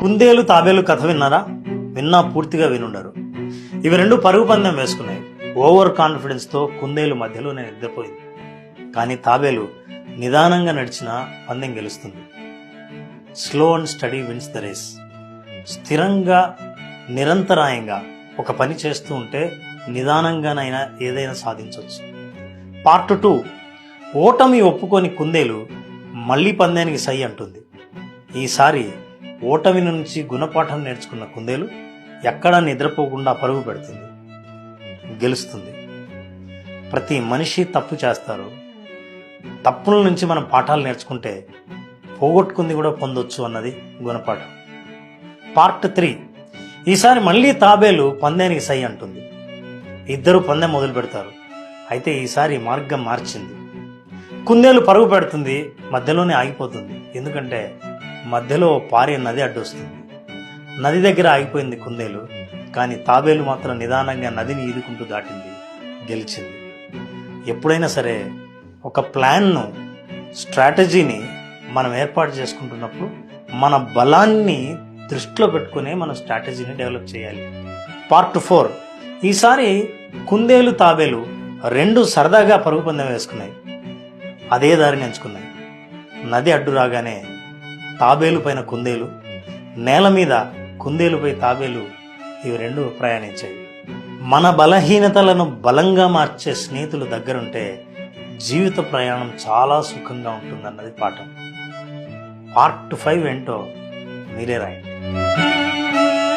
కుందేలు తాబేలు కథ విన్నారా? విన్నా పూర్తిగా వినుండరు. ఇవి రెండు పరుగు పందెం వేసుకున్నాయి. ఓవర్ కాన్ఫిడెన్స్తో కుందేలు మధ్యలోనే నిద్రపోయింది. కానీ తాబేలు నిదానంగా నడిచిన పందెం గెలుస్తుంది. Slow and steady wins the race స్థిరంగా నిరంతరాయంగా ఒక పని చేస్తూ ఉంటే నిదానంగానైనా ఏదైనా సాధించవచ్చు పార్ట్ టూ ఓటమి ఒప్పుకొని కుందేలు మళ్ళీ పందానికి సై అంటుంది. ఈసారి ఓటమి నుంచి గుణపాఠం నేర్చుకున్న కుందేలు ఎక్కడా నిద్రపోకుండా పరుగు పెడుతుంది గెలుస్తుంది. ప్రతి మనిషి తప్పు చేస్తారు. తప్పుల నుంచి మనం పాఠాలు నేర్చుకుంటే పోగొట్టుకుంది కూడా పొందొచ్చు అన్నది గుణపాఠం. Part three. ఈసారి మళ్ళీ తాబేలు పందానికి సై అంటుంది. ఇద్దరు పందెం మొదలు పెడతారు. అయితే ఈసారి మార్గం మార్చింది. కుందేలు పరుగు పెడుతుంది మధ్యలోనే ఆగిపోతుంది. ఎందుకంటే మధ్యలో పారే నది అడ్డొస్తుంది నది దగ్గర ఆగిపోయింది కుందేలు కానీ తాబేలు మాత్రం నిదానంగా నదిని ఈదుకుంటూ దాటింది గెలిచింది. ఎప్పుడైనా సరే ఒక ప్లాన్ను స్ట్రాటజీని మనం ఏర్పాటు చేసుకుంటున్నప్పుడు మన బలాన్ని దృష్టిలో పెట్టుకునే మన స్ట్రాటజీని డెవలప్ చేయాలి. Part four. ఈసారి కుందేలు తాబేలు రెండు సరదాగా పరుగు పందెం వేసుకున్నాయి. అదే దారిని ఎంచుకున్నాయి. నది అడ్డు రాగానే తాబేలు పైన కుందేలు నేల మీద కుందేలుపై తాబేలు ఇవి రెండు ప్రయాణించాయి. మన బలహీనతలను బలంగా మార్చే స్నేహితులు దగ్గరుంటే జీవిత ప్రయాణం చాలా సుఖంగా ఉంటుందన్నది పాఠం. పార్ట్ ఫైవ్ ఏంటో మీరే రాయండి.